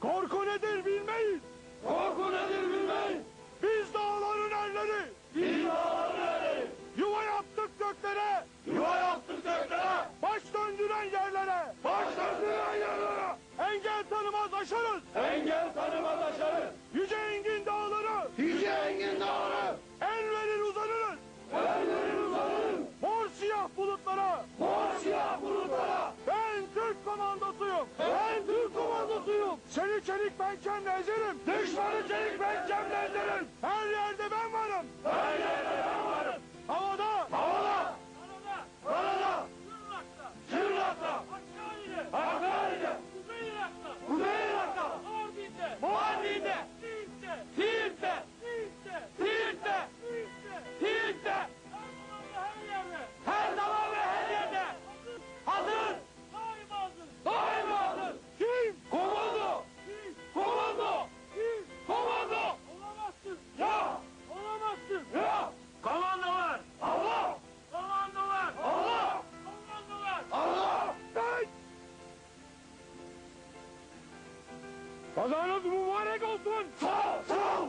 Korku nedir bilmeyiz. Korku nedir bilmeyin. Biz dağların erleri. Biz dağların eri. Yuva yaptık göklere. Yuva yaptık göklere. Baş döndüren yerlere. Baş döndüren yerlere. Engel tanımaz aşarız. Engel tanımaz aşarız. Yüce engin dağları. Yüce engin dağları. El verir uzanırız. Ellerin uzanın. Mor siyah bulutlara. Mor siyah bulutlara. Seni çelik pençemle ezerim. Düşmanı çelik pençemle ederim. Her Kazanız mübarek olsun. Sağ ol. Sağ ol.